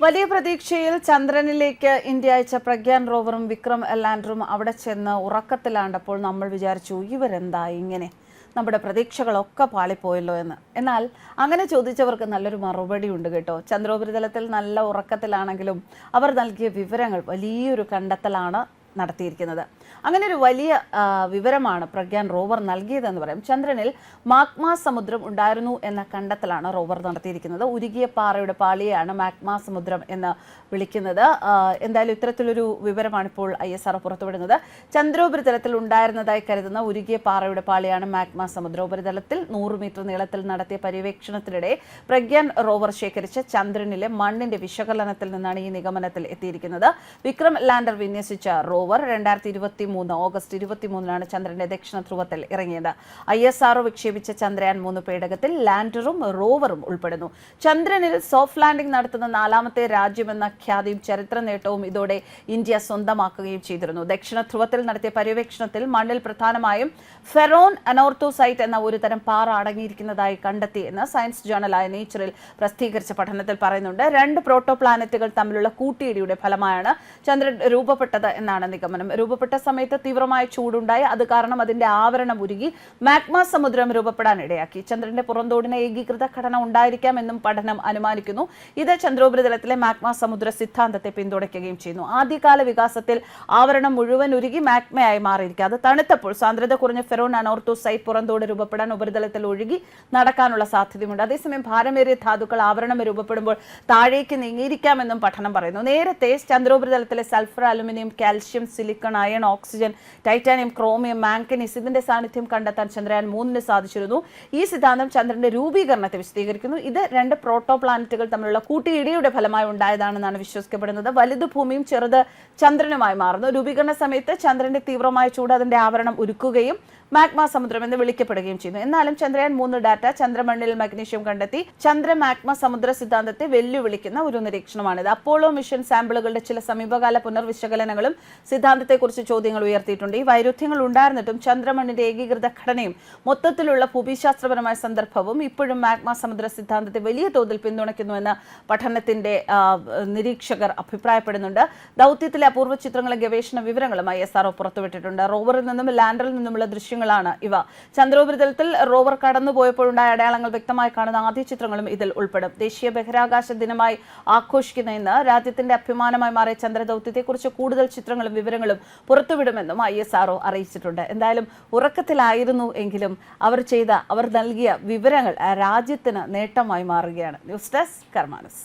വലിയ പ്രതീക്ഷയിൽ ചന്ദ്രനിലേക്ക് ഇന്ത്യ അയച്ച പ്രഗ്യാൻ റോവറും വിക്രം ലാൻഡറും അവിടെ ചെന്ന് ഉറക്കത്തിലാണ്ടപ്പോൾ നമ്മൾ വിചാരിച്ചു ഇവരെന്താ ഇങ്ങനെ? നമ്മുടെ പ്രതീക്ഷകളൊക്കെ പാളിപ്പോയല്ലോ എന്ന്. എന്നാൽ അങ്ങനെ ചോദിച്ചവർക്ക് നല്ലൊരു മറുപടി ഉണ്ട് കേട്ടോ. ചന്ദ്രോപരിതലത്തിൽ നല്ല ഉറക്കത്തിലാണെങ്കിലും അവർ നൽകിയ വിവരങ്ങൾ വലിയൊരു കണ്ടെത്തലാണ് നടത്തിയിരിക്കുന്നത്. അങ്ങനെ ഒരു വലിയ വിവരമാണ് പ്രഗ്യാൻ റോവർ നൽകിയതെന്ന് പറയും. ചന്ദ്രനിൽ മാഗ്മ സമുദ്രം ഉണ്ടായിരുന്നു എന്ന കണ്ടെത്തലാണ് റോവർ നടത്തിയിരിക്കുന്നത്. ഉരുകിയ പാറയുടെ പാളിയാണ് മാഗ്മ സമുദ്രം എന്ന് വിളിക്കുന്നത്. എന്തായാലും ഇത്തരത്തിലൊരു വിവരമാണ് ഇപ്പോൾ ഐ എസ് ആർ പുറത്തുവിടുന്നത്. ചന്ദ്രോപരിതലത്തിൽ ഉണ്ടായിരുന്നതായി കരുതുന്ന ഉരുകിയ പാറയുടെ പാളിയാണ് മാഗ്മ സമുദ്രോപരിതലത്തിൽ നൂറ് മീറ്റർ നീളത്തിൽ നടത്തിയ പര്യവേക്ഷണത്തിനിടെ പ്രഗ്യാൻ റോവർ ശേഖരിച്ച ചന്ദ്രനിലെ മണ്ണിന്റെ വിശകലനത്തിൽ നിന്നാണ് ഈ നിഗമനത്തിൽ എത്തിയിരിക്കുന്നത്. വിക്രം ലാൻഡർ വിന്യസിച്ച റോവർ രണ്ടായിരത്തി ഇരുപത്തി മൂന്ന് ഓഗസ്റ്റ് ഇരുപത്തി മൂന്നിനാണ് ചന്ദ്രന്റെ ദക്ഷിണ ധ്രുവത്തിൽ ഇറങ്ങിയത്. ഐ എസ് ആർഒ വിക്ഷേപിച്ച ചന്ദ്രയാൻ മൂന്ന് പേടകത്തിൽ ലാൻഡറും റോവറും ഉൾപ്പെടുന്നു. ചന്ദ്രനിൽ സോഫ്റ്റ് ലാൻഡിംഗ് നടത്തുന്ന നാലാമത്തെ രാജ്യമെന്ന ഖ്യാതിയും ചരിത്ര നേട്ടവും ഇതോടെ ഇന്ത്യ സ്വന്തമാക്കുകയും ചെയ്തിരുന്നു. ദക്ഷിണ ധ്രുവത്തിൽ നടത്തിയ പര്യവേക്ഷണത്തിൽ മണ്ണിൽ പ്രധാനമായും ഫെറോൺ അനോർത്തോസൈറ്റ് എന്ന ഒരു തരം പാറ അടങ്ങിയിരിക്കുന്നതായി കണ്ടെത്തി എന്ന് സയൻസ് ജേണലായ നേച്ചറിൽ പ്രസിദ്ധീകരിച്ച പഠനത്തിൽ പറയുന്നുണ്ട്. രണ്ട് പ്രോട്ടോ പ്ലാനറ്റുകൾ തമ്മിലുള്ള കൂട്ടിയിടിയുടെ ഫലമായാണ് ചന്ദ്രൻ രൂപപ്പെട്ടത് എന്നാണ് നിഗമനം. രൂപപ്പെട്ട സമയത്ത് തീവ്രമായ ചൂടുണ്ടായി. അത് കാരണം അതിന്റെ ആവരണം ഉരുകി മാഗ്മ സമുദ്രം രൂപപ്പെടാൻ ഇടയാക്കി. ചന്ദ്രന്റെ പുറന്തോടിന് ഏകീകൃത ഘടന ഉണ്ടായിരിക്കാം എന്നും പഠനം അനുമാനിക്കുന്നു. ഇത് ചന്ദ്രോപരിതലത്തിലെ മാഗ്മ സമുദ്ര സിദ്ധാന്തത്തെ പിന്തുണയ്ക്കുകയും ചെയ്യുന്നു. ആദ്യകാല വികാസത്തിൽ ആവരണം മുഴുവൻ ഉരുകി മാഗ്മയായി മാറിയിരിക്കുക. അത് തണുത്തപ്പോൾ സാന്ദ്രത കുറഞ്ഞ ഫെറോൺ അനോർത്തോസൈറ്റ് പുറന്തോട് രൂപപ്പെടാൻ ഉപരിതലത്തിൽ ഒഴുകി നടക്കാനുള്ള സാധ്യതയുണ്ട് അതേസമയം ഭാരമേറിയ ധാതുക്കൾ ആവരണം രൂപപ്പെടുമ്പോൾ താഴേക്ക് നീങ്ങിയിരിക്കാമെന്നും പഠനം പറയുന്നു. നേരത്തെ ചന്ദ്രോപരിതലത്തിലെ sulphur aluminium calcium silicon iron oxygen titanium chromium manganese ഇതിന്റെ സാന്നിധ്യം കണ്ടെത്താൻ ചന്ദ്രയാൻ മൂന്നിന് സാധിച്ചിരുന്നു. ഈ സിദ്ധാന്തം ചന്ദ്രന്റെ രൂപീകരണത്തെ വിശദീകരിക്കുന്നു. ഇത് രണ്ട് പ്രോട്ടോ പ്ലാനറ്റുകൾ തമ്മിലുള്ള കൂട്ടിയിടിയുടെ ഫലമായി ഉണ്ടായതാണെന്നാണ് വിശ്വസിക്കപ്പെടുന്നത്. വലുത് ഭൂമിയും ചെറുത് ചന്ദ്രനുമായി മാറുന്നു. രൂപീകരണ സമയത്ത് ചന്ദ്രന്റെ തീവ്രമായ ചൂട് അതിന്റെ ആവരണം ഉരുക്കുകയും മാഗ്മ സമുദ്രം എന്ന് വിളിക്കപ്പെടുകയും ചെയ്യുന്നു. എന്നാലും ചന്ദ്രയാൻ മൂന്ന് ഡാറ്റ ചന്ദ്രമണ്ണിൽ മഗ്നീഷ്യം കണ്ടെത്തി ചന്ദ്ര മാഗ്മ സമുദ്ര സിദ്ധാന്തത്തെ വെല്ലുവിളിക്കുന്ന ഒരു നിരീക്ഷണമാണിത്. അപ്പോളോ മിഷൻ സാമ്പിളുകളുടെ ചില സമീപകാല പുനർവിശകലനങ്ങളും സിദ്ധാന്തത്തെക്കുറിച്ച് ചോദ്യങ്ങൾ ഉയർത്തിയിട്ടുണ്ട്. ഈ വൈരുദ്ധ്യങ്ങൾ ഉണ്ടായിരുന്നിട്ടും ചന്ദ്രമണ്ണിന്റെ ഏകീകൃത ഘടനയും മൊത്തത്തിലുള്ള ഭൂമിശാസ്ത്രപരമായ സന്ദർഭവും ഇപ്പോഴും മാഗ്മ സമുദ്ര സിദ്ധാന്തത്തെ വലിയ തോതിൽ പിന്തുണയ്ക്കുന്നുവെന്ന് പഠനത്തിന്റെ നിരീക്ഷകർ അഭിപ്രായപ്പെടുന്നുണ്ട്. ദൗത്യത്തിലെ അപൂർവ ചിത്രങ്ങളും ഗവേഷണ വിവരങ്ങളും ഐ എസ് ആർഒ പുറത്തുവിട്ടിട്ടുണ്ട്. റോവറിൽ നിന്നും ലാൻഡറിൽ നിന്നുമുള്ള ദൃശ്യങ്ങളാണ് ഇവ. ചന്ദ്രോപരിതലത്തിൽ റോവർ കടന്നുപോയപ്പോഴുണ്ടായ അടയാളങ്ങൾ വ്യക്തമായി കാണുന്ന ആദ്യ ചിത്രങ്ങളും ഇതിൽ ഉൾപ്പെടും. ദേശീയ ബഹിരാകാശ ദിനമായി ആഘോഷിക്കുന്ന ഇന്ന് രാജ്യത്തിന്റെ അഭിമാനമായി മാറിയ ചന്ദ്രദൗത്യത്തെക്കുറിച്ച് കൂടുതൽ ചിത്രങ്ങളും വിവരങ്ങളും പുറത്തുവിടുമെന്നും ഐ എസ് ആർഒ അറിയിച്ചിട്ടുണ്ട്. എന്തായാലും ഉറക്കത്തിലായിരുന്നു എങ്കിലും അവർ ചെയ്ത അവർ നൽകിയ വിവരങ്ങൾ രാജ്യത്തിന് നേട്ടമായി മാറുകയാണ്. News desk കർമാനസ്.